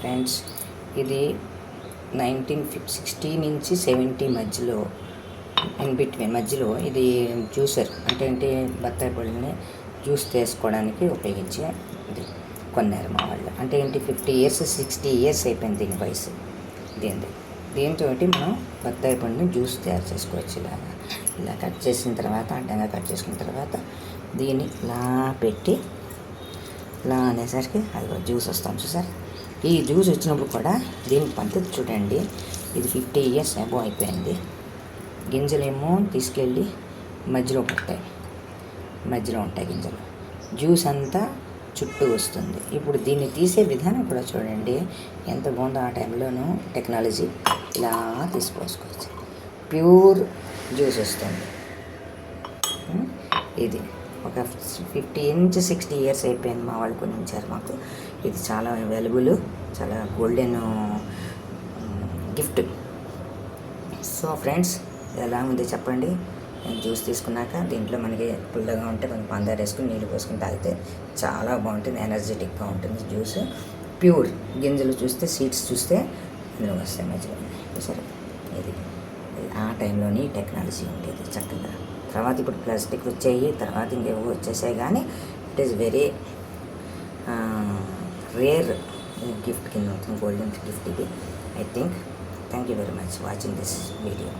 Friends. ఇది nineteen sixty నుంచి seventy మధ్యలో ఇన్ బిట్వీన్ మధ్యలో ఇది జ్యూసర్ అంటే ఏంటి బత్తాయి పళ్ళని జ్యూస్ చేసుకోవడానికి ఉపయోగించే ఇది కొన్నారు మా వాళ్ళు. అంటే ఏంటి ఫిఫ్టీ ఇయర్స్ సిక్స్టీ ఇయర్స్ అయిపోయింది దీని వయసు. దీనిది దీంతో మనం బత్తాయి పండుని జ్యూస్ తయారు చేసుకోవచ్చు ఇలాగా. ఇలా కట్ చేసిన తర్వాత అడ్డంగా కట్ చేసుకున్న తర్వాత దీన్ని ఇలా పెట్టి ఇలా అనేసరికి అది జ్యూస్ వస్తాం చూసారు? ఈ జ్యూస్ వచ్చినప్పుడు కూడా దీని పద్ధతి చూడండి. ఇది ఫిఫ్టీ ఇయర్స్ అబో అయిపోయింది. గింజలేమో తీసుకెళ్ళి మధ్యలో పుట్టాయి. మధ్యలో ఉంటాయి గింజలు. జ్యూస్ అంతా చుట్టూ వస్తుంది. ఇప్పుడు దీన్ని తీసే విధానం కూడా చూడండి. ఎంత బాగుందో ఆ టైంలోనూ టెక్నాలజీ ఇలా తీసుకోవచ్చు. ప్యూర్ జ్యూస్ వస్తుంది. ఇది. ఒక ఫిఫ్టీ ఇంచ్ సిక్స్టీ ఇయర్స్ అయిపోయింది మా వాళ్ళు కొన్ని మాకు. ఇది చాలా అవైలబుల్ చాలా గోల్డెన్ గిఫ్ట్ సో ఫ్రెండ్స్ ఎలా ఉంది చెప్పండి? నేను జ్యూస్ తీసుకున్నాక దీంట్లో మనకి పుల్లగా ఉంటే కొంచెం పందారు వేసుకుని నీళ్ళు పోసుకుని తాగితే చాలా బాగుంటుంది ఎనర్జెటిక్గా ఉంటుంది జ్యూస్ ప్యూర్ గింజలు చూస్తే సీడ్స్ చూస్తే అందులో వస్తాయి మంచిగా సరే ఇది ఇది ఆ టైంలోని టెక్నాలజీ ఉండేది చక్కగా. తర్వాత ఇప్పుడు ప్లాస్టిక్ వచ్చాయి తర్వాత ఇంకేవో వచ్చేసాయి కానీ it is very rare uh, gift, you know, golden gift. I think. Thank you very much for watching this video.